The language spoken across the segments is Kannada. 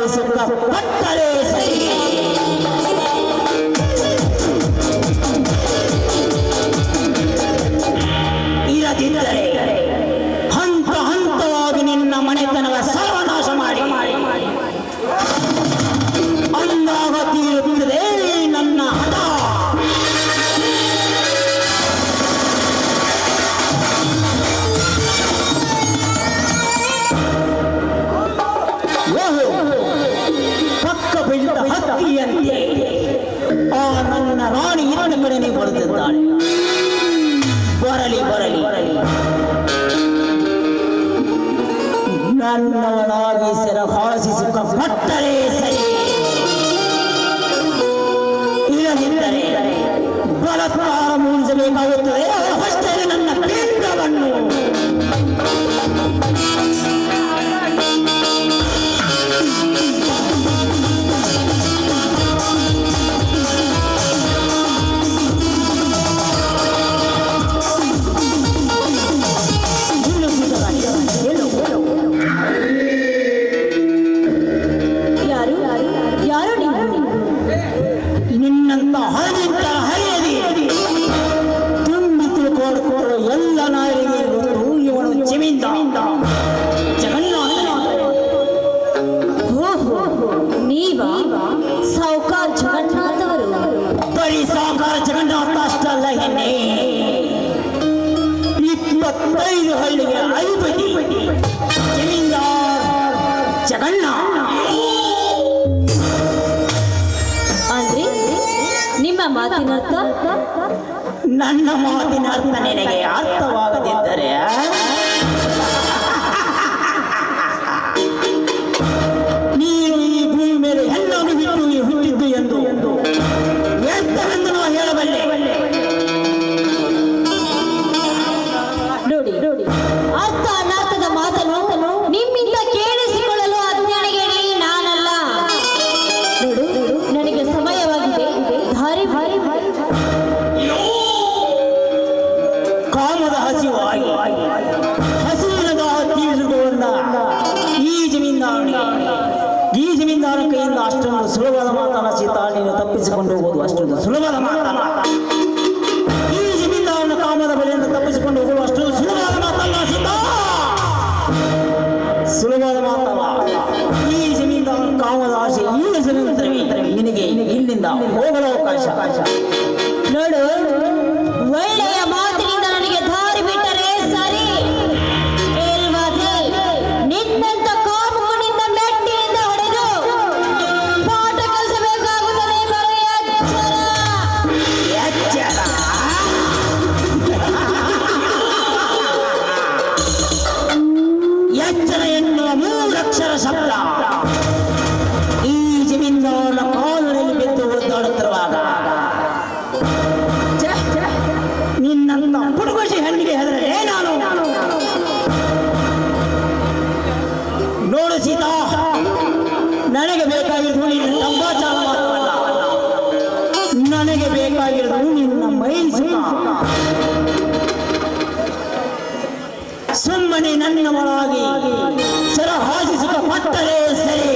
da sunna hatta கைமணனை பொறுத்திருந்தாள். Borella Borella. நன்னவனாகி சில காசி சுக்கம் பட்டரே சரி. இளகின்றே பலப்பா ಮಾತಿನರ್ಥ? ನನ್ನ ಮಾತಿನ ಅರ್ಥ ನಿನಗೆ ಅರ್ಥವಾಗದಿದ್ದರೆ ಕೈಯಿಂದ ಮಾತನಾ ಸುಲಭದ ಮಾತನ್ನ ಸೀತಾ ನೀನು ತಪ್ಪಿಸಿಕೊಂಡು ಹೋಗೋದು ಅಷ್ಟು ಸುಲಭದ ಮಾತಲ್ಲ ಈ ಜಮೀನ್ದಾರನ ಕಾಮದ ಬಲೆಯಿಂದ ತಪ್ಪಿಸಿಕೊಂಡು ಹೋಗುವುದು ಅಷ್ಟು ಸುಲಭದ ಮಾತಲ್ಲ ಸೀತಾ. ಸುಲಭದ ಮಾತಲ್ಲ. ಈ ಜಮೀನ್ದಾರನ ಕಾಮದ ಆಸೆ ನಂತರವೇ ನಿನಗೆ ಇಲ್ಲಿಂದ ಹೋಗಲು ಅವಕಾಶ. ನೋಡು, ಒಳ್ಳೆಯ ಸುಮ್ಮನೆ ನನ್ನ ಒಳಗೆ ಸರ ಹಾಸಿಸುವ ಪಟ್ಟರೆ ಸರಿ.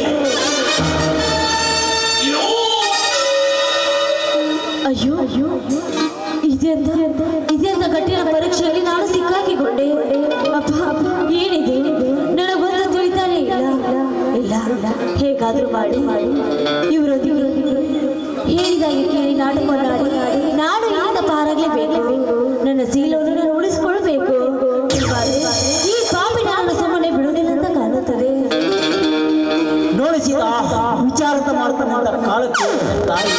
ಅಯ್ಯೋ ಅಯ್ಯೋ ಇದೆಂತ ಇದೆಂತ ಕಠಿಣ ಪರೀಕ್ಷೆಯಲ್ಲಿ ನಾನು ಸಿಕ್ಕಾಕಿಕೊಂಡೆ. ಅಪ್ಪ, ಏನಿದೆ? ನನಗೊಂದು ತಿಳಿತಾನೆ ಇಲ್ಲ. ಇಲ್ಲ ಹೇಗಾದ್ರೂ ಮಾಡಿ. ಇವರು ಹೇಳಿದಾಗೆ ಕೇಳಿ ನಾಡು ನಾನು ಇಲ್ಲಿಂದ ಪಾರಾಗಲೇಬೇಕು. ನನ್ನ ಶೀಲವನ್ನು ವಿಚಾರದ ಮಾಡ್ತಾ ನಿಂತ ಕಾಲಕ್ಕೆ ತಾಯಿ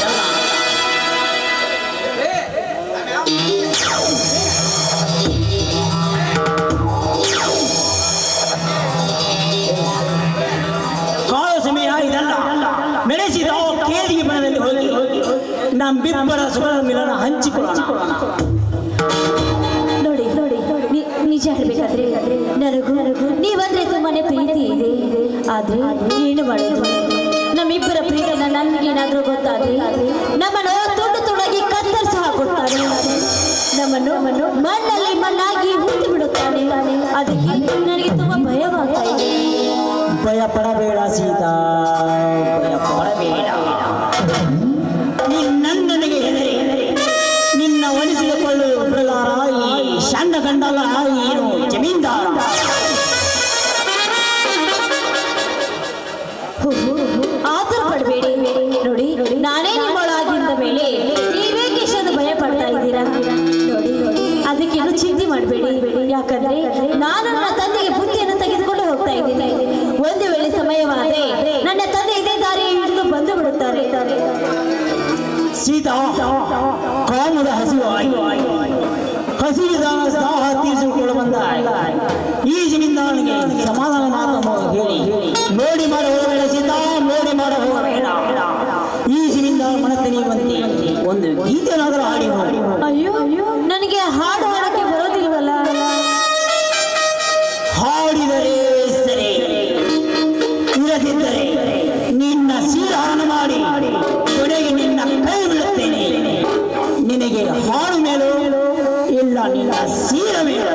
ಕಾಳು ಸಮಯ ಇದಲ್ಲ ಮೆಣಸಿದ ಕೇದಿಗೆ ಮನದಲ್ಲಿ ಹೋಗಿ ನಮ್ಮಿಬ್ಬರ ಸ್ವರ ಮಿಲನ ಹಂಚಿಕೊಳ್ಳೋಣ. ನೋಡಿ ನೋಡಿ ನಿಜ ಹೇಳ್ಬೇಕಾದ್ರೆ ನನಗೂ ನೀವಂದ್ರೆ ತುಂಬಾನೇ ಪ್ರೀತಿ ಇದೆ. ಆದ್ರೆ ಏನು ಮಾಡೋದು? ನಮ್ಮಿಬ್ಬರ ಪ್ರೀತನ ನನ್ಗೇನಾದ್ರೂ ಗೊತ್ತಾದ್ರೆ ನಮ್ಮನ್ನು ತುಂಡು ತುಂಡಾಗಿ ಸಹ ಹಾಕುತ್ತಾನೆ ನಮ್ಮನ್ನು ಮಣ್ಣಲ್ಲಿ ಮಣ್ಣಾಗಿ ಹುಟ್ಟಿ ಬಿಡುತ್ತಾನೆ. ಅದಕ್ಕೆ ನನಗೆ ತುಂಬಾ ಭಯವಾಗ್ತಾ ಇದೆ. ಭಯ ಪಡಬೇಡ ಸೀತಾ. ಚಿಂತೆ ಮಾಡಬೇಡಿ. ಯಾಕಂದ್ರೆ ನಾನು ನನ್ನ ತಂದೆಗೆ ಬುದ್ಧಿಯನ್ನು ತೆಗೆದುಕೊಂಡು ಹೋಗ್ತಾ ಇದ್ದೀನಿ. ಒಂದು ವೇಳೆ ಸಮಯವಾದ್ರೆ ನನ್ನ ತಂದೆ ಇದೇ ದಾರಿ ಹಿಡಿದು ಬಂದು ಬಿಡುತ್ತಾರೆ. ಸೀತಾ ಕಾಮದ ಹಸಿವು ಹಸಿವಿದಾನ ದಾಹ ತೀರಿಸಿಕೊಳ್ಳ ಬಂದ ಈ ನನಗೆ ಸಮಾಧಾನ ಮಾತನ್ನು ಹೇಳಿ ನೋಡಿ ಮಾಡ ಹೋಗಬೇಡ ಸೀತಾ ನೋಡಿ ಮಾಡ ಹೋಗಬೇಡ. ಈ ಜಮೀನ್ದಾರ ಮನತೆ ನೀವಂತೆ ಒಂದು ಗೀತೆನಾದರೂ ಹಾಡಿ ನೋಡಿ ಅಯ್ಯೋ ನನಗೆ ಹಾಡು ಬಿಡುತ್ತೇನೆ ನಿನಗೆ